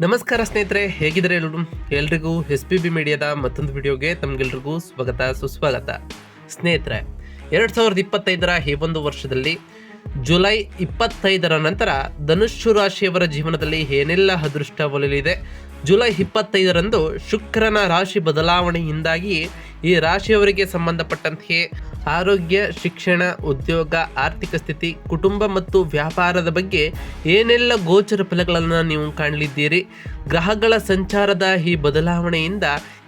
ನಮಸ್ಕಾರ ಸ್ನೇಹಿತರೆ, ಹೇಗಿದ್ದಾರೆ ಎಲ್ಲರೂ? ಎಲ್ರಿಗೂ ಎಸ್ ಪಿ ಬಿ ಮೀಡಿಯಾದ ಮತ್ತೊಂದು ವಿಡಿಯೋಗೆ ತಮಗೆಲ್ರಿಗೂ ಸ್ವಾಗತ, ಸುಸ್ವಾಗತ. ಸ್ನೇಹಿತರೆ, ಎರಡು ಸಾವಿರದ ಇಪ್ಪತ್ತೈದರ ಈ ಒಂದು ವರ್ಷದಲ್ಲಿ ಜುಲೈ ಇಪ್ಪತ್ತೈದರ ನಂತರ ಧನುಷ್ಯು ರಾಶಿಯವರ ಜೀವನದಲ್ಲಿ ಏನೆಲ್ಲ ಅದೃಷ್ಟ ಒಲಿಲಿದೆ ಜುಲೈ ಇಪ್ಪತ್ತೈದರಂದು ಶುಕ್ರನ ರಾಶಿ ಬದಲಾವಣೆಯಿಂದಾಗಿ ಈ ರಾಶಿಯವರಿಗೆ ಸಂಬಂಧಪಟ್ಟಂತೆಯೇ ಆರೋಗ್ಯ, ಶಿಕ್ಷಣ, ಉದ್ಯೋಗ, ಆರ್ಥಿಕ ಸ್ಥಿತಿ, ಕುಟುಂಬ ಮತ್ತು ವ್ಯಾಪಾರದ ಬಗ್ಗೆ ಏನೆಲ್ಲ ಗೋಚರ ಫಲಗಳನ್ನು ನೀವು ಕಾಣಲಿದ್ದೀರಿ? ಗ್ರಹಗಳ ಸಂಚಾರದ ಈ ಬದಲಾವಣೆಯಿಂದ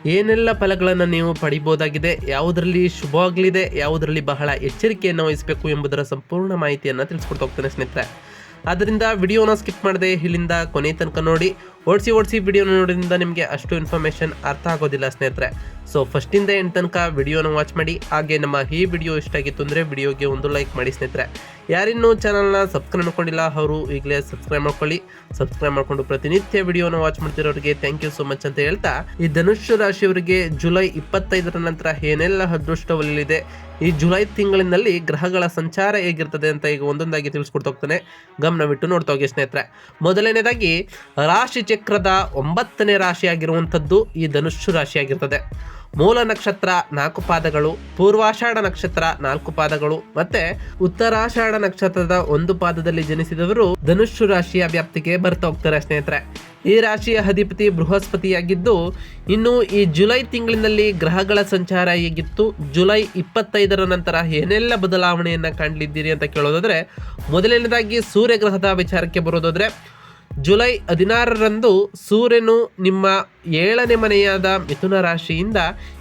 ಏನೆಲ್ಲ ಫಲಗಳನ್ನು ನೀವು ಪಡಿಬೋದಾಗಿದೆ ಯಾವುದರಲ್ಲಿ ಶುಭವಾಗಲಿದೆ? ಯಾವುದರಲ್ಲಿ ಬಹಳ ಎಚ್ಚರಿಕೆಯನ್ನು ವಹಿಸಬೇಕು ಎಂಬುದರ ಸಂಪೂರ್ಣ ಮಾಹಿತಿಯನ್ನು ತಿಳಿಸ್ಕೊಡ್ತಾ ಹೋಗ್ತೇನೆ ಸ್ನೇಹಿತರೆ. ಆದ್ದರಿಂದ ವಿಡಿಯೋನ ಸ್ಕಿಪ್ ಮಾಡದೆ ಇಲ್ಲಿಂದ ಕೊನೆ ತನಕ ನೋಡಿ. ಓಡಿಸಿ ಓಡಿಸಿ ವಿಡಿಯೋನ ನೋಡೋದ್ರಿಂದ ನಿಮಗೆ ಅಷ್ಟು ಇನ್ಫಾರ್ಮೇಷನ್ ಅರ್ಥ ಆಗೋದಿಲ್ಲ ಸ್ನೇಹಿತರೆ. ಸೊ ಫಸ್ಟಿಂದ ಎಂಟು ತನಕ ವಿಡಿಯೋನ ವಾಚ್ ಮಾಡಿ. ಹಾಗೆ ನಮ್ಮ ಈ ವಿಡಿಯೋ ಇಷ್ಟ ಆಗಿತ್ತು ಅಂದರೆ ವಿಡಿಯೋಗೆ ಒಂದು ಲೈಕ್ ಮಾಡಿ ಸ್ನೇಹಿತರೆ. ಯಾರಿನ್ನೂ ಚಾನಲ್ನ ಸಬ್ಸ್ಕ್ರೈಬ್ ಮಾಡ್ಕೊಂಡಿಲ್ಲ, ಅವರು ಈಗಲೇ ಸಬ್ಸ್ಕ್ರೈಬ್ ಮಾಡ್ಕೊಳ್ಳಿ. ಸಬ್ಸ್ಕ್ರೈಬ್ ಮಾಡಿಕೊಂಡು ಪ್ರತಿನಿತ್ಯ ವಿಡಿಯೋನ ವಾಚ್ ಮಾಡ್ತಿರೋರಿಗೆ ಥ್ಯಾಂಕ್ ಯು ಸೋ ಮಚ್ ಅಂತ ಹೇಳ್ತಾ, ಈ ಧನುಷ್ಯ ರಾಶಿಯವರಿಗೆ ಜುಲೈ ಇಪ್ಪತ್ತೈದರ ನಂತರ ಏನೆಲ್ಲ ಅದೃಷ್ಟವಲ್ಲಿದೆ? ಈ ಜುಲೈ ತಿಂಗಳಿನಲ್ಲಿ ಗ್ರಹಗಳ ಸಂಚಾರ ಹೇಗಿರ್ತದೆ ಅಂತ ಈಗ ಒಂದೊಂದಾಗಿ ತಿಳಿಸ್ಕೊಡ್ತಾ ಹೋಗ್ತಾನೆ. ಗಮನವಿಟ್ಟು ನೋಡ್ತಾ ಹೋಗಿ ಸ್ನೇಹಿತರೆ. ಮೊದಲನೇದಾಗಿ, ರಾಶಿ ಚಕ್ರದ ಒಂಬತ್ತನೇ ರಾಶಿಯಾಗಿರುವಂಥದ್ದು ಈ ಧನುಸ್ಸು ರಾಶಿಯಾಗಿರ್ತದೆ. ಮೂಲ ನಕ್ಷತ್ರ ನಾಲ್ಕು ಪಾದಗಳು, ಪೂರ್ವಾಷಾಢ ನಕ್ಷತ್ರ ನಾಲ್ಕು ಪಾದಗಳು ಮತ್ತೆ ಉತ್ತರಾಷಾಢ ನಕ್ಷತ್ರದ ಒಂದು ಪಾದದಲ್ಲಿ ಜನಿಸಿದವರು ಧನುಷ್ಯು ರಾಶಿಯ ವ್ಯಾಪ್ತಿಗೆ ಬರ್ತಾ ಹೋಗ್ತಾರೆ ಸ್ನೇಹಿತರೆ. ಈ ರಾಶಿಯ ಅಧಿಪತಿ ಬೃಹಸ್ಪತಿಯಾಗಿದ್ದು, ಇನ್ನು ಈ ಜುಲೈ ತಿಂಗಳಿನಲ್ಲಿ ಗ್ರಹಗಳ ಸಂಚಾರ ಹೇಗಿತ್ತು, ಜುಲೈ ಇಪ್ಪತ್ತೈದರ ನಂತರ ಏನೆಲ್ಲ ಬದಲಾವಣೆಯನ್ನು ಕಾಣಲಿದ್ದೀರಿ ಅಂತ ಕೇಳೋದಾದ್ರೆ, ಮೊದಲನೇದಾಗಿ ಸೂರ್ಯಗ್ರಹದ ವಿಚಾರಕ್ಕೆ ಬರೋದಾದ್ರೆ ಜುಲೈ ಹದಿನಾರರಂದು ಸೂರ್ಯನು ನಿಮ್ಮ ಏಳನೇ ಮನೆಯಾದ ಮಿಥುನ ರಾಶಿಯಿಂದ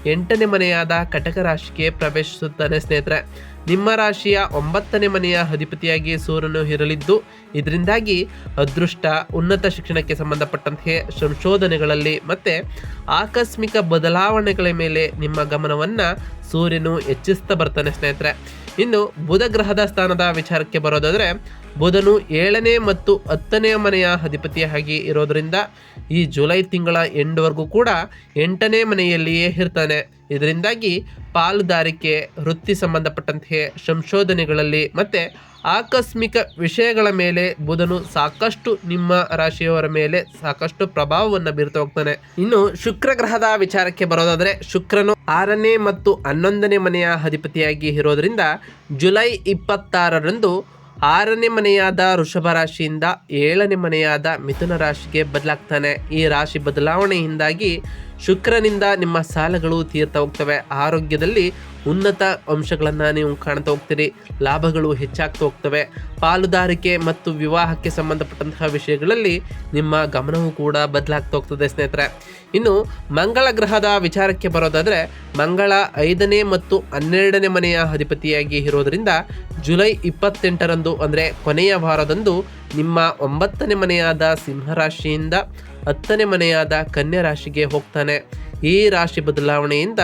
ಎಂಟನೇ ಮನೆಯಾದ ಕಟಕ ರಾಶಿಗೆ ಪ್ರವೇಶಿಸುತ್ತಾನೆ ಸ್ನೇಹಿತರೆ. ನಿಮ್ಮ ರಾಶಿಯ ಒಂಬತ್ತನೇ ಮನೆಯ ಅಧಿಪತಿಯಾಗಿ ಸೂರ್ಯನು ಇರಲಿದ್ದು, ಇದರಿಂದಾಗಿ ಅದೃಷ್ಟ, ಉನ್ನತ ಶಿಕ್ಷಣಕ್ಕೆ ಸಂಬಂಧಪಟ್ಟಂತೆ ಸಂಶೋಧನೆಗಳಲ್ಲಿ ಮತ್ತೆ ಆಕಸ್ಮಿಕ ಬದಲಾವಣೆಗಳ ಮೇಲೆ ನಿಮ್ಮ ಗಮನವನ್ನು ಸೂರ್ಯನು ಹೆಚ್ಚಿಸ್ತಾ ಬರ್ತಾನೆ ಸ್ನೇಹಿತರೆ. ಇನ್ನು ಬುಧ ಗ್ರಹದ ಸ್ಥಾನದ ವಿಚಾರಕ್ಕೆ ಬರೋದಾದರೆ ಬುಧನು ಏಳನೇ ಮತ್ತು ಹತ್ತನೆಯ ಮನೆಯ ಅಧಿಪತಿಯಾಗಿ ಇರೋದರಿಂದ ಈ ಜುಲೈ ತಿಂಗಳ ಎಂಡ್ವರೆಗೂ ಕೂಡ ಎಂಟನೇ ಮನೆಯಲ್ಲಿಯೇ ಇರ್ತಾನೆ. ಇದರಿಂದಾಗಿ ಪಾಲುದಾರಿಕೆ, ವೃತ್ತಿ ಸಂಬಂಧಪಟ್ಟಂತೆ ಸಂಶೋಧನೆಗಳಲ್ಲಿ ಮತ್ತು ಆಕಸ್ಮಿಕ ವಿಷಯಗಳ ಮೇಲೆ ಬುಧನು ಸಾಕಷ್ಟು ನಿಮ್ಮ ರಾಶಿಯವರ ಮೇಲೆ ಸಾಕಷ್ಟು ಪ್ರಭಾವವನ್ನು ಬೀರ್ತಾ ಹೋಗ್ತಾನೆ. ಇನ್ನು ಶುಕ್ರ ಗ್ರಹದ ವಿಚಾರಕ್ಕೆ ಬರೋದಾದರೆ ಶುಕ್ರನು ಆರನೇ ಮತ್ತು ಹನ್ನೊಂದನೇ ಮನೆಯ ಅಧಿಪತಿಯಾಗಿ ಇರೋದ್ರಿಂದ ಜುಲೈ ಇಪ್ಪತ್ತಾರರಂದು ಆರನೇ ಮನೆಯಾದ ವೃಷಭ ರಾಶಿಯಿಂದ ಏಳನೇ ಮನೆಯಾದ ಮಿಥುನ ರಾಶಿಗೆ ಬದಲಾಗ್ತಾನೆ. ಈ ರಾಶಿ ಬದಲಾವಣೆಯಿಂದಾಗಿ ಶುಕ್ರನಿಂದ ನಿಮ್ಮ ಸಾಲಗಳು ತೀರ್ತಾ ಹೋಗ್ತವೆ. ಆರೋಗ್ಯದಲ್ಲಿ ಉನ್ನತ ಅಂಶಗಳನ್ನು ನೀವು ಕಾಣ್ತಾ ಹೋಗ್ತೀರಿ. ಲಾಭಗಳು ಹೆಚ್ಚಾಗ್ತಾ ಹೋಗ್ತವೆ. ಪಾಲುದಾರಿಕೆ ಮತ್ತು ವಿವಾಹಕ್ಕೆ ಸಂಬಂಧಪಟ್ಟಂತಹ ವಿಷಯಗಳಲ್ಲಿ ನಿಮ್ಮ ಗಮನವೂ ಕೂಡ ಬದಲಾಗ್ತಾ ಹೋಗ್ತದೆ ಸ್ನೇಹಿತರೆ. ಇನ್ನು ಮಂಗಳ ಗ್ರಹದ ವಿಚಾರಕ್ಕೆ ಬರೋದಾದರೆ, ಮಂಗಳ ಐದನೇ ಮತ್ತು ಹನ್ನೆರಡನೇ ಮನೆಯ ಅಧಿಪತಿಯಾಗಿ ಇರೋದರಿಂದ ಜುಲೈ ಇಪ್ಪತ್ತೆಂಟರಂದು ಅಂದರೆ ಕೊನೆಯ ವಾರದಂದು ನಿಮ್ಮ ಒಂಬತ್ತನೇ ಮನೆಯಾದ ಸಿಂಹರಾಶಿಯಿಂದ ಹತ್ತನೇ ಮನೆಯಾದ ಕನ್ಯಾ ರಾಶಿಗೆ ಹೋಗ್ತಾನೆ. ಈ ರಾಶಿ ಬದಲಾವಣೆಯಿಂದ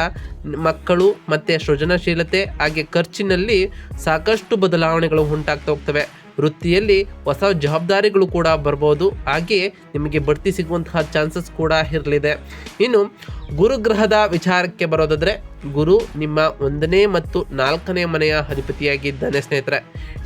ಮಕ್ಕಳು ಮತ್ತು ಸೃಜನಶೀಲತೆ ಹಾಗೆ ಖರ್ಚಿನಲ್ಲಿ ಸಾಕಷ್ಟು ಬದಲಾವಣೆಗಳು ಉಂಟಾಗ್ತಾ ಹೋಗ್ತವೆ. ವೃತ್ತಿಯಲ್ಲಿ ಹೊಸ ಜವಾಬ್ದಾರಿಗಳು ಕೂಡ ಬರ್ಬೋದು. ಹಾಗೆಯೇ ನಿಮಗೆ ಬಡ್ತಿ ಸಿಗುವಂತಹ ಚಾನ್ಸಸ್ ಕೂಡ ಇರಲಿದೆ. ಇನ್ನು ಗುರುಗ್ರಹದ ವಿಚಾರಕ್ಕೆ ಬರೋದಾದರೆ ಗುರು ನಿಮ್ಮ ಒಂದನೇ ಮತ್ತು ನಾಲ್ಕನೇ ಮನೆಯ ಅಧಿಪತಿಯಾಗಿದ್ದಾನೆ ಸ್ನೇಹಿತರೆ.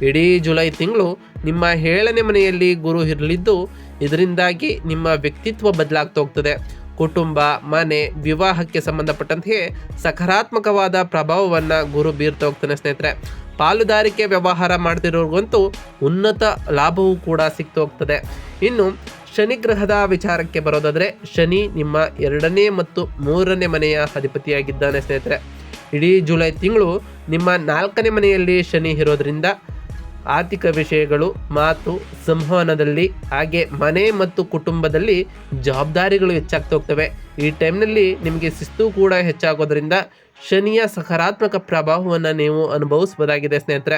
ಇಡೀ ಜುಲೈ ತಿಂಗಳು ನಿಮ್ಮ ಏಳನೇ ಮನೆಯಲ್ಲಿ ಗುರು ಇರಲಿದ್ದು, ಇದರಿಂದಾಗಿ ನಿಮ್ಮ ವ್ಯಕ್ತಿತ್ವ ಬದಲಾಗ್ತಾ ಹೋಗ್ತದೆ. ಕುಟುಂಬ, ಮನೆ, ವಿವಾಹಕ್ಕೆ ಸಂಬಂಧಪಟ್ಟಂತೆ ಸಕಾರಾತ್ಮಕವಾದ ಪ್ರಭಾವವನ್ನು ಗುರು ಬೀರ್ತಾ ಹೋಗ್ತಾನೆ ಸ್ನೇಹಿತರೆ. ಪಾಲುದಾರಿಕೆ ವ್ಯವಹಾರ ಮಾಡ್ತಿರೋರ್ಗಂತೂ ಉನ್ನತ ಲಾಭವೂ ಕೂಡ ಸಿಗ್ತಾ ಹೋಗ್ತದೆ. ಇನ್ನು ಶನಿ ಗ್ರಹದ ವಿಚಾರಕ್ಕೆ ಬರೋದಾದರೆ, ಶನಿ ನಿಮ್ಮ ಎರಡನೇ ಮತ್ತು ಮೂರನೇ ಮನೆಯ ಅಧಿಪತಿಯಾಗಿದ್ದಾನೆ ಸ್ನೇಹಿತರೆ. ಇಡೀ ಜುಲೈ ತಿಂಗಳು ನಿಮ್ಮ ನಾಲ್ಕನೇ ಮನೆಯಲ್ಲಿ ಶನಿ ಇರೋದ್ರಿಂದ ಆರ್ಥಿಕ ವಿಷಯಗಳು, ಮಾತು ಸಂವಹನದಲ್ಲಿ, ಹಾಗೆ ಮನೆ ಮತ್ತು ಕುಟುಂಬದಲ್ಲಿ ಜವಾಬ್ದಾರಿಗಳು ಹೆಚ್ಚಾಗ್ತಾ ಹೋಗ್ತವೆ. ಈ ಟೈಮ್ನಲ್ಲಿ ನಿಮಗೆ ಶಿಸ್ತು ಕೂಡ ಹೆಚ್ಚಾಗೋದ್ರಿಂದ ಶನಿಯ ಸಕಾರಾತ್ಮಕ ಪ್ರಭಾವವನ್ನು ನೀವು ಅನುಭವಿಸಬಹುದಾಗಿದೆ ಸ್ನೇಹಿತರೆ.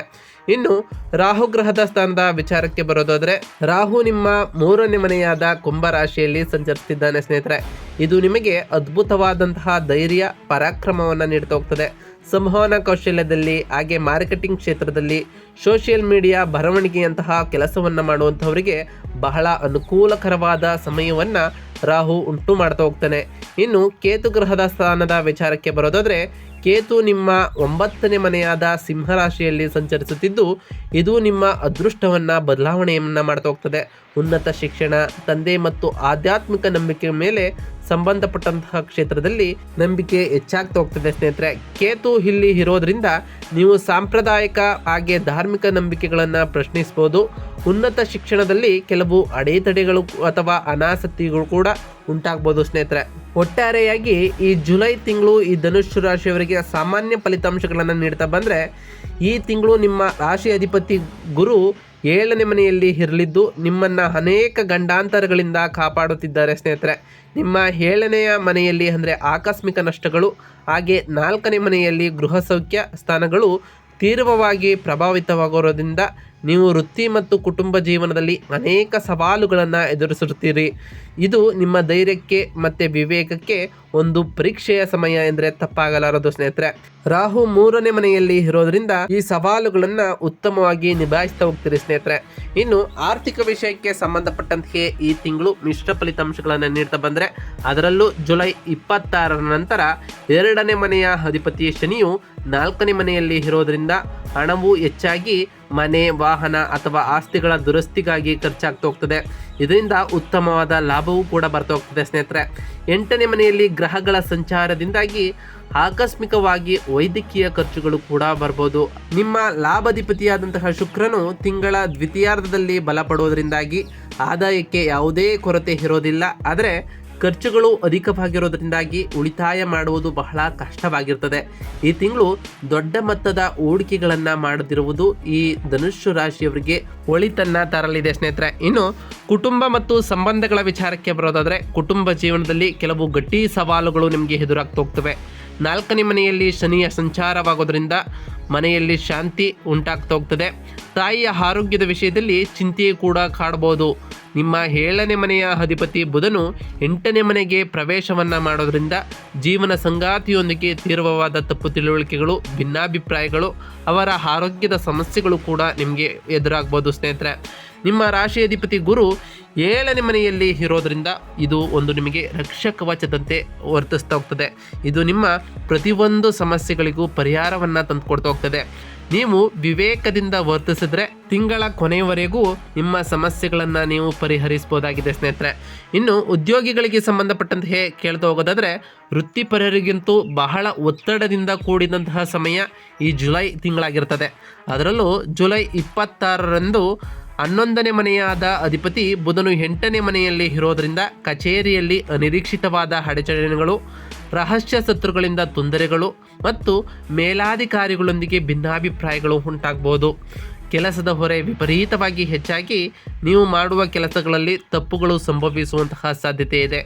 ಇನ್ನು ರಾಹು ಗ್ರಹದ ಸ್ಥಾನದ ವಿಚಾರಕ್ಕೆ ಬರೋದಾದರೆ, ರಾಹು ನಿಮ್ಮ ಮೂರನೇ ಮನೆಯಾದ ಕುಂಭ ರಾಶಿಯಲ್ಲಿ ಸಂಚರಿಸ್ತಿದ್ದಾನೆ, ಸ್ನೇಹಿತರೆ. ಇದು ನಿಮಗೆ ಅದ್ಭುತವಾದಂತಹ ಧೈರ್ಯ, ಪರಾಕ್ರಮವನ್ನು ನೀಡ್ತಾ ಹೋಗ್ತದೆ. ಸಂವಹನ ಕೌಶಲ್ಯದಲ್ಲಿ, ಹಾಗೆ ಮಾರ್ಕೆಟಿಂಗ್ ಕ್ಷೇತ್ರದಲ್ಲಿ ಸೋಷಿಯಲ್ ಮೀಡಿಯಾ ಬರವಣಿಗೆಯಂತಹ ಕೆಲಸವನ್ನು ಮಾಡುವಂಥವರಿಗೆ ಬಹಳ ಅನುಕೂಲಕರವಾದ ಸಮಯವನ್ನು ರಾಹು ಉಂಟು ಮಾಡ್ತಾ ಹೋಗ್ತಾನೆ. ಇನ್ನು ಕೇತು ಗ್ರಹದ ಸ್ಥಾನದ ವಿಚಾರಕ್ಕೆ ಬರೋದಾದರೆ, ಕೇತು ನಿಮ್ಮ ಒಂಬತ್ತನೇ ಮನೆಯಾದ ಸಿಂಹರಾಶಿಯಲ್ಲಿ ಸಂಚರಿಸುತ್ತಿದ್ದು, ಇದು ನಿಮ್ಮ ಅದೃಷ್ಟವನ್ನು, ಬದಲಾವಣೆಯನ್ನು ಮಾಡ್ತಾ ಹೋಗ್ತದೆ. ಉನ್ನತ ಶಿಕ್ಷಣ, ತಂದೆ ಮತ್ತು ಆಧ್ಯಾತ್ಮಿಕ ನಂಬಿಕೆ ಮೇಲೆ ಸಂಬಂಧಪಟ್ಟಂತಹ ಕ್ಷೇತ್ರದಲ್ಲಿ ನಂಬಿಕೆ ಹೆಚ್ಚಾಗ್ತಾ ಹೋಗ್ತದೆ ಸ್ನೇಹಿತರೆ. ಕೇತು ಇಲ್ಲಿ ಇರೋದ್ರಿಂದ ನೀವು ಸಾಂಪ್ರದಾಯಿಕ ಹಾಗೆ ಧಾರ್ಮಿಕ ನಂಬಿಕೆಗಳನ್ನು ಪ್ರಶ್ನಿಸಬಹುದು ಉನ್ನತ ಶಿಕ್ಷಣದಲ್ಲಿ ಕೆಲವು ಅಡೆತಡೆಗಳು ಅಥವಾ ಅನಾಸಕ್ತಿಗಳು ಕೂಡ ಉಂಟಾಗ್ಬೋದು ಸ್ನೇಹಿತರೆ. ಒಟ್ಟಾರೆಯಾಗಿ ಈ ಜುಲೈ ತಿಂಗಳು ಈ ಧನುಷ್ ರಾಶಿಯವರಿಗೆ ಸಾಮಾನ್ಯ ಫಲಿತಾಂಶಗಳನ್ನು ನೀಡ್ತಾ ಬಂದರೆ ಈ ತಿಂಗಳು ನಿಮ್ಮ ರಾಶಿ ಅಧಿಪತಿ ಗುರು ಏಳನೇ ಮನೆಯಲ್ಲಿ ಇರಲಿದ್ದು ನಿಮ್ಮನ್ನು ಅನೇಕ ಗಂಡಾಂತರಗಳಿಂದ ಕಾಪಾಡುತ್ತಿದ್ದಾರೆ ಸ್ನೇಹಿತರೆ. ನಿಮ್ಮ ಏಳನೆಯ ಮನೆಯಲ್ಲಿ ಅಂದರೆ ಆಕಸ್ಮಿಕ ನಷ್ಟಗಳು, ಹಾಗೆ ನಾಲ್ಕನೇ ಮನೆಯಲ್ಲಿ ಗೃಹ ಸೌಖ್ಯ ಸ್ಥಾನಗಳು ತೀವ್ರವಾಗಿ ಪ್ರಭಾವಿತವಾಗಿರೋದ್ರಿಂದ ನೀವು ವೃತ್ತಿ ಮತ್ತು ಕುಟುಂಬ ಜೀವನದಲ್ಲಿ ಅನೇಕ ಸವಾಲುಗಳನ್ನು ಎದುರಿಸುತ್ತೀರಿ. ಇದು ನಿಮ್ಮ ಧೈರ್ಯಕ್ಕೆ ಮತ್ತು ವಿವೇಕಕ್ಕೆ ಒಂದು ಪರೀಕ್ಷೆಯ ಸಮಯ ಎಂದರೆ ತಪ್ಪಾಗಲಾರದು ಸ್ನೇಹಿತರೆ. ರಾಹು ಮೂರನೇ ಮನೆಯಲ್ಲಿ ಇರೋದ್ರಿಂದ ಈ ಸವಾಲುಗಳನ್ನು ಉತ್ತಮವಾಗಿ ನಿಭಾಯಿಸ್ತಾ ಹೋಗ್ತೀರಿ ಸ್ನೇಹಿತರೆ. ಇನ್ನು ಆರ್ಥಿಕ ವಿಷಯಕ್ಕೆ ಸಂಬಂಧಪಟ್ಟಂತೆ ಈ ತಿಂಗಳು ಮಿಶ್ರ ಫಲಿತಾಂಶಗಳನ್ನು ನೀಡ್ತಾ ಬಂದರೆ ಅದರಲ್ಲೂ ಜುಲೈ ಇಪ್ಪತ್ತಾರರ ನಂತರ ಎರಡನೇ ಮನೆಯ ಅಧಿಪತಿ ಶನಿಯು ನಾಲ್ಕನೇ ಮನೆಯಲ್ಲಿ ಇರೋದ್ರಿಂದ ಹಣವು ಹೆಚ್ಚಾಗಿ ಮನೆ, ವಾಹನ ಅಥವಾ ಆಸ್ತಿಗಳ ದುರಸ್ತಿಗಾಗಿ ಖರ್ಚಾಗ್ತಾ ಹೋಗ್ತದೆ. ಇದರಿಂದ ಉತ್ತಮವಾದ ಲಾಭವೂ ಕೂಡ ಬರ್ತಾ ಹೋಗ್ತದೆ ಸ್ನೇಹಿತರೆ. ಎಂಟನೇ ಮನೆಯಲ್ಲಿ ಗ್ರಹಗಳ ಸಂಚಾರದಿಂದಾಗಿ ಆಕಸ್ಮಿಕವಾಗಿ ವೈದ್ಯಕೀಯ ಖರ್ಚುಗಳು ಕೂಡ ಬರ್ಬೋದು. ನಿಮ್ಮ ಲಾಭಾಧಿಪತಿಯಾದಂತಹ ಶುಕ್ರನು ತಿಂಗಳ ದ್ವಿತೀಯಾರ್ಧದಲ್ಲಿ ಬಲಪಡುವುದರಿಂದಾಗಿ ಆದಾಯಕ್ಕೆ ಯಾವುದೇ ಕೊರತೆ ಇರೋದಿಲ್ಲ. ಆದರೆ ಖರ್ಚುಗಳು ಅಧಿಕವಾಗಿರೋದ್ರಿಂದಾಗಿ ಉಳಿತಾಯ ಮಾಡುವುದು ಬಹಳ ಕಷ್ಟವಾಗಿರ್ತದೆ. ಈ ತಿಂಗಳು ದೊಡ್ಡ ಮೊತ್ತದ ಹೂಡಿಕೆಗಳನ್ನು ಮಾಡದಿರುವುದು ಈ ಧನುಷ್ಯ ರಾಶಿಯವರಿಗೆ ಒಳಿತನ್ನ ತರಲಿದೆ ಸ್ನೇಹಿತರೆ. ಇನ್ನು ಕುಟುಂಬ ಮತ್ತು ಸಂಬಂಧಗಳ ವಿಚಾರಕ್ಕೆ ಬರೋದಾದರೆ ಕುಟುಂಬ ಜೀವನದಲ್ಲಿ ಕೆಲವು ಗಟ್ಟಿ ಸವಾಲುಗಳು ನಿಮಗೆ ಎದುರಾಗ್ತಾ ಹೋಗ್ತವೆ ನಾಲ್ಕನೇ ಮನೆಯಲ್ಲಿ ಶನಿಯ ಸಂಚಾರವಾಗೋದ್ರಿಂದ ಮನೆಯಲ್ಲಿ ಶಾಂತಿ ಉಂಟಾಗ್ತಾ ಹೋಗ್ತದೆ. ತಾಯಿಯ ಆರೋಗ್ಯದ ವಿಷಯದಲ್ಲಿ ಚಿಂತೆ ಕೂಡ ಕಾಡಬಹುದು ನಿಮ್ಮ ಏಳನೇ ಮನೆಯ ಅಧಿಪತಿ ಬುಧನು ಎಂಟನೇ ಮನೆಗೆ ಪ್ರವೇಶವನ್ನು ಮಾಡೋದ್ರಿಂದ ಜೀವನ ಸಂಗಾತಿಯೊಂದಿಗೆ ತೀವ್ರವಾದ ತಪ್ಪು ತಿಳುವಳಿಕೆಗಳು, ಭಿನ್ನಾಭಿಪ್ರಾಯಗಳು, ಅವರ ಆರೋಗ್ಯದ ಸಮಸ್ಯೆಗಳು ಕೂಡ ನಿಮಗೆ ಎದುರಾಗ್ಬೋದು ಸ್ನೇಹಿತರೆ. ನಿಮ್ಮ ರಾಶಿ ಅಧಿಪತಿ ಗುರು ಏಳನೇ ಮನೆಯಲ್ಲಿ ಇರೋದರಿಂದ ಇದು ಒಂದು ನಿಮಗೆ ರಕ್ಷಕವಚದಂತೆ ವರ್ತಿಸ್ತಾ ಹೋಗ್ತದೆ. ಇದು ನಿಮ್ಮ ಪ್ರತಿಯೊಂದು ಸಮಸ್ಯೆಗಳಿಗೂ ಪರಿಹಾರವನ್ನು ತಂದುಕೊಡ್ತಾ ಹೋಗ್ತದೆ. ನೀವು ವಿವೇಕದಿಂದ ವರ್ತಿಸಿದ್ರೆ ತಿಂಗಳ ಕೊನೆಯವರೆಗೂ ನಿಮ್ಮ ಸಮಸ್ಯೆಗಳನ್ನು ನೀವು ಪರಿಹರಿಸಬಹುದಾಗಿದೆ ಸ್ನೇಹಿತರೆ. ಇನ್ನು ಉದ್ಯೋಗಿಗಳಿಗೆ ಸಂಬಂಧಪಟ್ಟಂತೆ ಕೇಳ್ತಾ ಹೋಗೋದಾದರೆ, ವೃತ್ತಿಪರರಿಗಿಂತೂ ಬಹಳ ಒತ್ತಡದಿಂದ ಕೂಡಿದಂತಹ ಸಮಯ ಈ ಜುಲೈ ತಿಂಗಳಾಗಿರ್ತದೆ. ಅದರಲ್ಲೂ ಜುಲೈ ಇಪ್ಪತ್ತಾರರಂದು ಹನ್ನೊಂದನೇ ಮನೆಯಾದ ಅಧಿಪತಿ ಬುಧನು ಎಂಟನೇ ಮನೆಯಲ್ಲಿ ಇರೋದರಿಂದ ಕಚೇರಿಯಲ್ಲಿ ಅನಿರೀಕ್ಷಿತವಾದ ಅಡಚಣೆಗಳು, ರಹಸ್ಯ ಶತ್ರುಗಳಿಂದ ತೊಂದರೆಗಳು ಮತ್ತು ಮೇಲಾಧಿಕಾರಿಗಳೊಂದಿಗೆ ಭಿನ್ನಾಭಿಪ್ರಾಯಗಳು ಉಂಟಾಗಬಹುದು ಕೆಲಸದ ಹೊರೆ ವಿಪರೀತವಾಗಿ ಹೆಚ್ಚಾಗಿ ನೀವು ಮಾಡುವ ಕೆಲಸಗಳಲ್ಲಿ ತಪ್ಪುಗಳು ಸಂಭವಿಸುವಂತಹ ಸಾಧ್ಯತೆ ಇದೆ.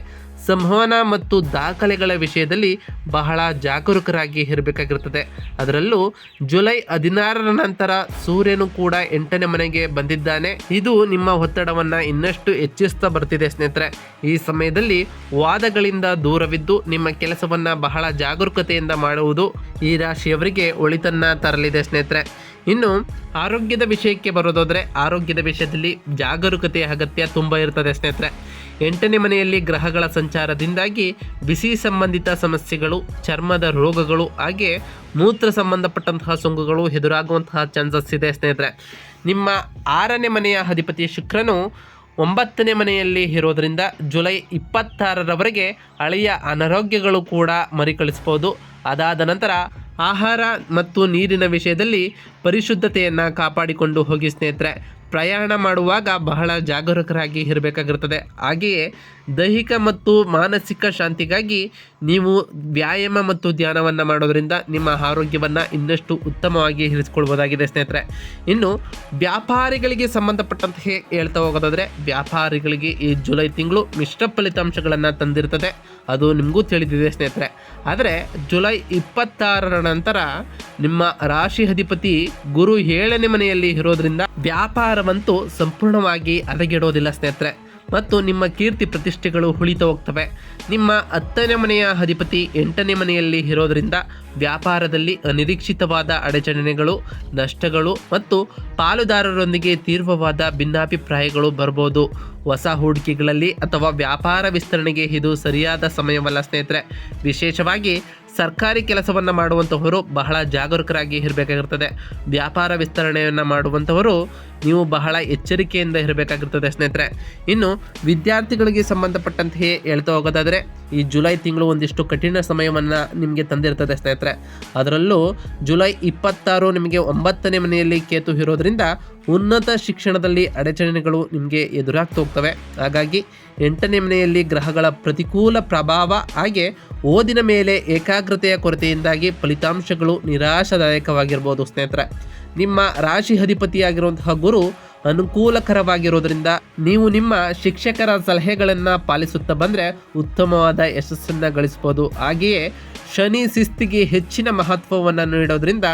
ಸಂವಹನ ಮತ್ತು ದಾಖಲೆಗಳ ವಿಷಯದಲ್ಲಿ ಬಹಳ ಜಾಗರೂಕರಾಗಿ ಇರಬೇಕಾಗಿರುತ್ತದೆ. ಅದರಲ್ಲೂ ಜುಲೈ ಹದಿನಾರರ ನಂತರ ಸೂರ್ಯನು ಕೂಡ ಎಂಟನೇ ಮನೆಗೆ ಬಂದಿದ್ದಾನೆ. ಇದು ನಿಮ್ಮ ಒತ್ತಡವನ್ನು ಇನ್ನಷ್ಟು ಹೆಚ್ಚಿಸ್ತಾ ಬರ್ತಿದೆ ಸ್ನೇಹಿತರೆ. ಈ ಸಮಯದಲ್ಲಿ ವಾದಗಳಿಂದ ದೂರವಿದ್ದು ನಿಮ್ಮ ಕೆಲಸವನ್ನು ಬಹಳ ಜಾಗರೂಕತೆಯಿಂದ ಮಾಡುವುದು ಈ ರಾಶಿಯವರಿಗೆ ಒಳಿತನ್ನ ತರಲಿದೆ ಸ್ನೇಹಿತರೆ. ಇನ್ನು ಆರೋಗ್ಯದ ವಿಷಯಕ್ಕೆ ಬರೋದಾದರೆ ಆರೋಗ್ಯದ ವಿಷಯದಲ್ಲಿ ಜಾಗರೂಕತೆಯ ಅಗತ್ಯ ತುಂಬ ಇರ್ತದೆ ಸ್ನೇಹಿತರೆ. ಎಂಟನೇ ಮನೆಯಲ್ಲಿ ಗ್ರಹಗಳ ಸಂಚಾರದಿಂದಾಗಿ ಬಿಸಿ ಸಂಬಂಧಿತ ಸಮಸ್ಯೆಗಳು, ಚರ್ಮದ ರೋಗಗಳು, ಹಾಗೆ ಮೂತ್ರ ಸಂಬಂಧಪಟ್ಟಂತಹ ಸೋಂಕುಗಳು ಎದುರಾಗುವಂತಹ ಚಾನ್ಸಸ್ ಇದೆ ಸ್ನೇಹಿತರೆ. ನಿಮ್ಮ ಆರನೇ ಮನೆಯ ಅಧಿಪತಿ ಶುಕ್ರನು ಒಂಬತ್ತನೇ ಮನೆಯಲ್ಲಿ ಇರೋದರಿಂದ ಜುಲೈ ಇಪ್ಪತ್ತಾರರವರೆಗೆ ಹಳೆಯ ಅನಾರೋಗ್ಯಗಳು ಕೂಡ ಮರಿಕಳಿಸ್ಬೋದು ಅದಾದ ನಂತರ ಆಹಾರ ಮತ್ತು ನೀರಿನ ವಿಷಯದಲ್ಲಿ ಪರಿಶುದ್ಧತೆಯನ್ನು ಕಾಪಾಡಿಕೊಂಡು ಹೋಗಿ ಸ್ನೇಹಿತರೆ ಪ್ರಯಾಣ ಮಾಡುವಾಗ ಬಹಳ ಜಾಗರೂಕರಾಗಿ ಇರಬೇಕಾಗಿರ್ತದೆ. ಹಾಗೆಯೇ ದೈಹಿಕ ಮತ್ತು ಮಾನಸಿಕ ಶಾಂತಿಗಾಗಿ ನೀವು ವ್ಯಾಯಾಮ ಮತ್ತು ಧ್ಯಾನವನ್ನು ಮಾಡೋದರಿಂದ ನಿಮ್ಮ ಆರೋಗ್ಯವನ್ನು ಇನ್ನಷ್ಟು ಉತ್ತಮವಾಗಿ ಇರಿಸಿಕೊಳ್ಬೋದಾಗಿದೆ ಸ್ನೇಹಿತರೆ. ಇನ್ನು ವ್ಯಾಪಾರಿಗಳಿಗೆ ಸಂಬಂಧಪಟ್ಟಂತೆ ಹೇಳ್ತಾ ಹೋಗೋದಾದರೆ, ವ್ಯಾಪಾರಿಗಳಿಗೆ ಈ ಜುಲೈ ತಿಂಗಳು ಮಿಶ್ರ ಫಲಿತಾಂಶಗಳನ್ನು ತಂದಿರ್ತದೆ. ಅದು ನಿಮಗೂ ತಿಳಿದಿದೆ ಸ್ನೇಹಿತರೆ. ಆದರೆ ಜುಲೈ ಇಪ್ಪತ್ತಾರರ ನಂತರ ನಿಮ್ಮ ರಾಶಿ ಅಧಿಪತಿ ಗುರು ಏಳನೇ ಮನೆಯಲ್ಲಿ ಇರೋದ್ರಿಂದ ವ್ಯಾಪಾರವಂತೂ ಸಂಪೂರ್ಣವಾಗಿ ಹದಗೆಡೋದಿಲ್ಲ ಸ್ನೇಹಿತರೆ. ಮತ್ತು ನಿಮ್ಮ ಕೀರ್ತಿ ಪ್ರತಿಷ್ಠೆಗಳು ಹುಳಿತ ಹೋಗ್ತವೆ. ನಿಮ್ಮ ಹತ್ತನೇ ಮನೆಯ ಅಧಿಪತಿ ಎಂಟನೇ ಮನೆಯಲ್ಲಿ ಇರೋದರಿಂದ ವ್ಯಾಪಾರದಲ್ಲಿ ಅನಿರೀಕ್ಷಿತವಾದ ಅಡಚಣೆಗಳು, ನಷ್ಟಗಳು ಮತ್ತು ಪಾಲುದಾರರೊಂದಿಗೆ ತೀವ್ರವಾದ ಭಿನ್ನಾಭಿಪ್ರಾಯಗಳು ಬರ್ಬೋದು. ಹೊಸ ಹೂಡಿಕೆಗಳಲ್ಲಿ ಅಥವಾ ವ್ಯಾಪಾರ ವಿಸ್ತರಣೆಗೆ ಇದು ಸರಿಯಾದ ಸಮಯವಲ್ಲ ಸ್ನೇಹಿತರೆ. ವಿಶೇಷವಾಗಿ ಸರ್ಕಾರಿ ಕೆಲಸವನ್ನು ಮಾಡುವಂಥವರು ಬಹಳ ಜಾಗರೂಕರಾಗಿ ಇರಬೇಕಾಗಿರ್ತದೆ. ವ್ಯಾಪಾರ ವಿಸ್ತರಣೆಯನ್ನು ಮಾಡುವಂಥವರು ನೀವು ಬಹಳ ಎಚ್ಚರಿಕೆಯಿಂದ ಇರಬೇಕಾಗಿರ್ತದೆ ಸ್ನೇಹಿತರೆ. ಇನ್ನು ವಿದ್ಯಾರ್ಥಿಗಳಿಗೆ ಸಂಬಂಧಪಟ್ಟಂತೆಯೇ ಹೇಳ್ತಾ ಹೋಗೋದಾದರೆ, ಈ ಜುಲೈ ತಿಂಗಳು ಒಂದಿಷ್ಟು ಕಠಿಣ ಸಮಯವನ್ನು ನಿಮಗೆ ತಂದಿರ್ತದೆ ಸ್ನೇಹಿತರೆ. ಅದರಲ್ಲೂ ಜುಲೈ ಇಪ್ಪತ್ತಾರು ನಿಮಗೆ ಒಂಬತ್ತನೇ ಮನೆಯಲ್ಲಿ ಕೇತು ಇರೋದ್ರಿಂದ ಉನ್ನತ ಶಿಕ್ಷಣದಲ್ಲಿ ಅಡಚಣೆಗಳು ನಿಮಗೆ ಎದುರಾಗ್ತಾ ಹೋಗ್ತವೆ. ಹಾಗಾಗಿ ಎಂಟನೇ ಮನೆಯಲ್ಲಿ ಗ್ರಹಗಳ ಪ್ರತಿಕೂಲ ಪ್ರಭಾವ ಹಾಗೆ ಓದಿನ ಮೇಲೆ ಏಕಾಗ್ರತೆಯ ಕೊರತೆಯಿಂದಾಗಿ ಫಲಿತಾಂಶಗಳು ನಿರಾಶಾದಾಯಕವಾಗಿರ್ಬೋದು ಸ್ನೇಹಿತರೆ. ನಿಮ್ಮ ರಾಶಿ ಅಧಿಪತಿಯಾಗಿರುವಂತಹ ಗುರು ಅನುಕೂಲಕರವಾಗಿರೋದ್ರಿಂದ ನೀವು ನಿಮ್ಮ ಶಿಕ್ಷಕರ ಸಲಹೆಗಳನ್ನು ಪಾಲಿಸುತ್ತಾ ಬಂದರೆ ಉತ್ತಮವಾದ ಯಶಸ್ಸನ್ನು ಗಳಿಸ್ಬೋದು. ಹಾಗೆಯೇ ಶನಿ ಶಿಸ್ತಿಗೆ ಹೆಚ್ಚಿನ ಮಹತ್ವವನ್ನು ನೀಡೋದ್ರಿಂದ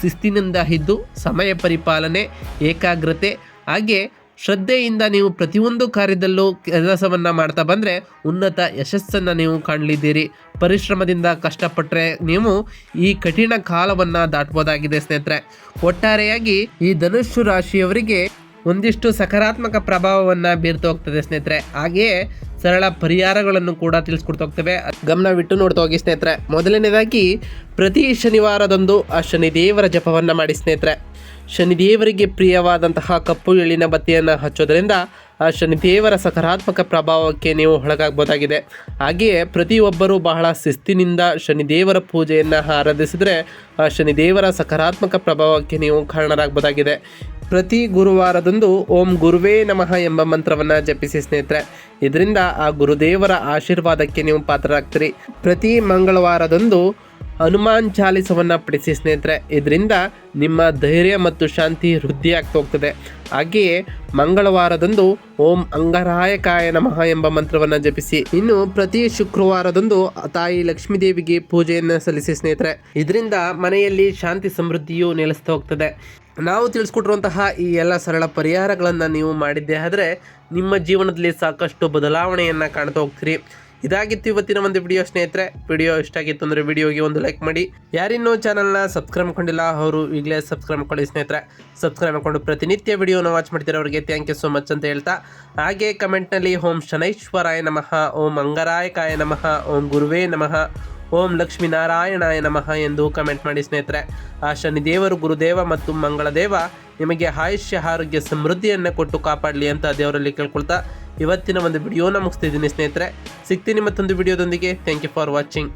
ಶಿಸ್ತಿನಿಂದ ಇದ್ದು ಸಮಯ ಪರಿಪಾಲನೆ, ಏಕಾಗ್ರತೆ, ಹಾಗೆ ಶ್ರದ್ಧೆಯಿಂದ ನೀವು ಪ್ರತಿಯೊಂದು ಕಾರ್ಯದಲ್ಲೂ ಕೆಲಸವನ್ನು ಮಾಡ್ತಾ ಬಂದರೆ ಉನ್ನತ ಯಶಸ್ಸನ್ನು ನೀವು ಕಾಣಲಿದ್ದೀರಿ. ಪರಿಶ್ರಮದಿಂದ ಕಷ್ಟಪಟ್ಟರೆ ನೀವು ಈ ಕಠಿಣ ಕಾಲವನ್ನು ದಾಟ್ಬೋದಾಗಿದೆ ಸ್ನೇಹಿತರೆ. ಒಟ್ಟಾರೆಯಾಗಿ ಈ ಧನುಷ್ಯು ರಾಶಿಯವರಿಗೆ ಒಂದಿಷ್ಟು ಸಕಾರಾತ್ಮಕ ಪ್ರಭಾವವನ್ನು ಬೀರ್ತು ಹೋಗ್ತದೆ ಸ್ನೇಹಿತರೆ. ಹಾಗೆಯೇ ಸರಳ ಪರಿಹಾರಗಳನ್ನು ಕೂಡ ತಿಳಿಸ್ಕೊಡ್ತಾ ಹೋಗ್ತೇವೆ. ಗಮನವಿಟ್ಟು ನೋಡ್ತಾ ಹೋಗಿ ಸ್ನೇಹಿತರೆ. ಮೊದಲನೇದಾಗಿ, ಪ್ರತಿ ಶನಿವಾರದಂದು ಆ ಶನಿದೇವರ ಜಪವನ್ನು ಮಾಡಿ ಸ್ನೇಹಿತರೆ. ಶನಿದೇವರಿಗೆ ಪ್ರಿಯವಾದಂತಹ ಕಪ್ಪು ಎಳ್ಳಿನ ಬತ್ತಿಯನ್ನು ಹಚ್ಚೋದ್ರಿಂದ ಆ ಶನಿದೇವರ ಸಕಾರಾತ್ಮಕ ಪ್ರಭಾವಕ್ಕೆ ನೀವು ಒಳಗಾಗ್ಬೋದಾಗಿದೆ. ಹಾಗೆಯೇ ಪ್ರತಿಯೊಬ್ಬರೂ ಬಹಳ ಶಿಸ್ತಿನಿಂದ ಶನಿದೇವರ ಪೂಜೆಯನ್ನು ಆರಾಧಿಸಿದರೆ ಆ ಶನಿದೇವರ ಸಕಾರಾತ್ಮಕ ಪ್ರಭಾವಕ್ಕೆ ನೀವು ಕಾರಣರಾಗ್ಬೋದಾಗಿದೆ. ಪ್ರತಿ ಗುರುವಾರದಂದು ಓಂ ಗುರುವೇ ನಮಃ ಎಂಬ ಮಂತ್ರವನ್ನು ಜಪಿಸಿ ಸ್ನೇಹಿತರೆ. ಇದರಿಂದ ಆ ಗುರುದೇವರ ಆಶೀರ್ವಾದಕ್ಕೆ ನೀವು ಪಾತ್ರರಾಗ್ತೀರಿ. ಪ್ರತಿ ಮಂಗಳವಾರದಂದು ಹನುಮಾನ್ ಚಾಲಿಸವನ್ನು ಪಡಿಸಿ ಸ್ನೇಹಿತರೆ. ಇದರಿಂದ ನಿಮ್ಮ ಧೈರ್ಯ ಮತ್ತು ಶಾಂತಿ ವೃದ್ಧಿ ಆಗ್ತಾ ಹೋಗ್ತದೆ. ಹಾಗೆಯೇ ಮಂಗಳವಾರದಂದು ಓಂ ಅಂಗರಾಯಕಾಯ ನಮಃ ಎಂಬ ಮಂತ್ರವನ್ನು ಜಪಿಸಿ. ಇನ್ನು ಪ್ರತಿ ಶುಕ್ರವಾರದಂದು ತಾಯಿ ಲಕ್ಷ್ಮೀ ದೇವಿಗೆ ಪೂಜೆಯನ್ನು ಸಲ್ಲಿಸಿ ಸ್ನೇಹಿತರೆ. ಇದರಿಂದ ಮನೆಯಲ್ಲಿ ಶಾಂತಿ ಸಮೃದ್ಧಿಯು ನೆಲೆಸ್ತಾ ಹೋಗ್ತದೆ. ನಾವು ತಿಳಿಸ್ಕೊಟ್ಟಿರುವಂತಹ ಈ ಎಲ್ಲ ಸರಳ ಪರಿಹಾರಗಳನ್ನು ನೀವು ಮಾಡಿದ್ದೆ ಆದರೆ ನಿಮ್ಮ ಜೀವನದಲ್ಲಿ ಸಾಕಷ್ಟು ಬದಲಾವಣೆಯನ್ನು ಕಾಣ್ತಾ ಹೋಗ್ತೀರಿ. ಇದಾಗಿತ್ತು ಇವತ್ತಿನ ಒಂದು ವಿಡಿಯೋ ಸ್ನೇಹಿತರೆ ವಿಡಿಯೋ ಇಷ್ಟ ಆಗಿತ್ತು ಅಂದರೆ ವಿಡಿಯೋಗೆ ಒಂದು ಲೈಕ್ ಮಾಡಿ. ಯಾರಿನ್ನೂ ಚಾನಲ್ನ ಸಬ್ಸ್ಕ್ರೈಬ್ ಮಾಡ್ಕೊಂಡಿಲ್ಲ, ಅವರು ಈಗಲೇ ಸಬ್ಸ್ಕ್ರೈಬ್ ಮಾಡ್ಕೊಳ್ಳಿ ಸ್ನೇಹಿತರೆ. ಸಬ್ಸ್ಕ್ರೈಬ್ ಮಾಡ್ಕೊಂಡು ಪ್ರತಿನಿತ್ಯ ವಿಡಿಯೋನ ವಾಚ್ ಮಾಡ್ತೀರ ಅವರಿಗೆ? ಥ್ಯಾಂಕ್ ಯು ಸೋ ಮಚ್ ಅಂತ ಹೇಳ್ತಾ. ಹಾಗೆ ಕಮೆಂಟ್ನಲ್ಲಿ ಓಂ ಶನೈಶ್ವರಾಯ ನಮಃ, ಓಂ ಅಂಗರಾಯಕಾಯ ನಮಃ, ಓಂ ಗುರುವೇ ನಮಃ ಓಂ ಲಕ್ಷ್ಮೀನಾರಾಯಣಾಯ ನಮಃ ಎಂದು ಕಮೆಂಟ್ ಮಾಡಿ ಸ್ನೇಹಿತರೆ. ಆ ಶನಿದೇವರು ಗುರುದೇವ ಮತ್ತು ಮಂಗಳದೇವ, ನಿಮಗೆ ಆಯುಷ್ಯ, ಆರೋಗ್ಯ, ಸಮೃದ್ಧಿಯನ್ನು ಕೊಟ್ಟು ಕಾಪಾಡಲಿ ಅಂತ ದೇವರಲ್ಲಿ ಕೇಳ್ಕೊಳ್ತಾ ಇವತ್ತಿನ ಒಂದು ವಿಡಿಯೋನ ಮುಗಿಸ್ತಿದ್ದೀನಿ ಸ್ನೇಹಿತರೆ. ಸಿಗ್ತೀನಿ ಮತ್ತೊಂದು ವಿಡಿಯೋದೊಂದಿಗೆ ಥ್ಯಾಂಕ್ ಯು ಫಾರ್ ವಾಚಿಂಗ್